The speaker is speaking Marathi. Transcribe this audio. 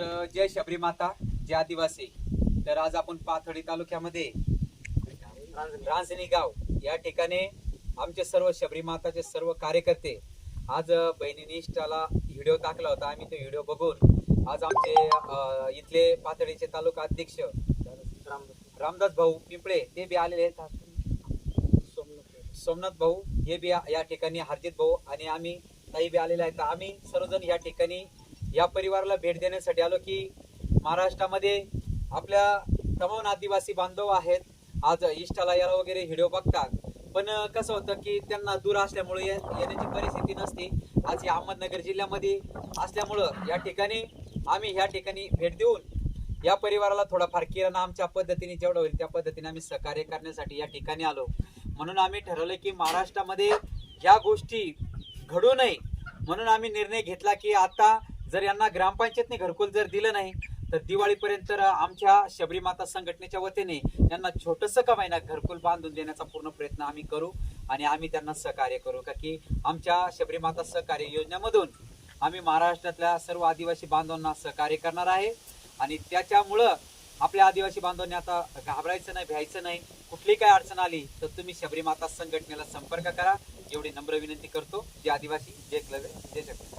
तर जय शबरी माता जय आदिवासी. तर आज आपण पाथडी तालुक्यामध्ये रांजणी गाव या ठिकाणी आमचे सर्व शबरी माताचे सर्व कार्यकर्ते आज बहिणीने इष्टाला व्हिडिओ टाकला होता. आम्ही तो व्हिडिओ बघून आज आमचे इथले पाथडीचे तालुका अध्यक्ष रामदास भाऊ पिंपळे ते बी आलेले आहेत. सोमनाथ भाऊ हे बी या- ठिकाणी हरजित भाऊ आणि आम्ही ताई बी आलेले आहेत. तर आम्ही सर्वजण या ठिकाणी या परिवाराला भेट देण्यासाठी आलो की महाराष्ट्रामध्ये आपल्या तमाम आदिवासी बांधव आहेत. आज इष्टाला याला वगैरे व्हिडिओ बघतात. पण कसं होतं की त्यांना दूर असल्यामुळे ये- येण्याची परिस्थिती नसते. आज या अहमदनगर जिल्ह्यामध्ये असल्यामुळं या ठिकाणी आम्ही ह्या ठिकाणी भेट देऊन या परिवाराला थोडाफार किराणा आमच्या पद्धतीने जेवढं होईल त्या पद्धतीने आम्ही सहकार्य करण्यासाठी या ठिकाणी आलो. म्हणून आम्ही ठरवलं की महाराष्ट्रामध्ये या गोष्टी घडू नये. म्हणून आम्ही निर्णय घेतला की आता जर यांना ग्रामपंचायतने घरकुल जर दिलं नाही तर दिवाळीपर्यंत आमच्या शबरीमाता संघटनेच्या वतीने त्यांना छोटंसं का महिना घरकुल बांधून देण्याचा पूर्ण प्रयत्न आम्ही करू आणि आम्ही त्यांना सहकार्य करू. का की आमच्या शबरीमाता सहकार्य योजनेमधून आम्ही महाराष्ट्रातल्या सर्व आदिवासी बांधवांना सहकार्य करणार आहे आणि त्याच्यामुळं आपल्या आदिवासी बांधवांनी आता घाबरायचं नाही भ्यायचं नाही. कुठली काय अडचण आली तर तुम्ही शबरीमाता संघटनेला संपर्क करा. एवढी नम्र विनंती करतो. जे आदिवासी जे एकलव्य जे शकतो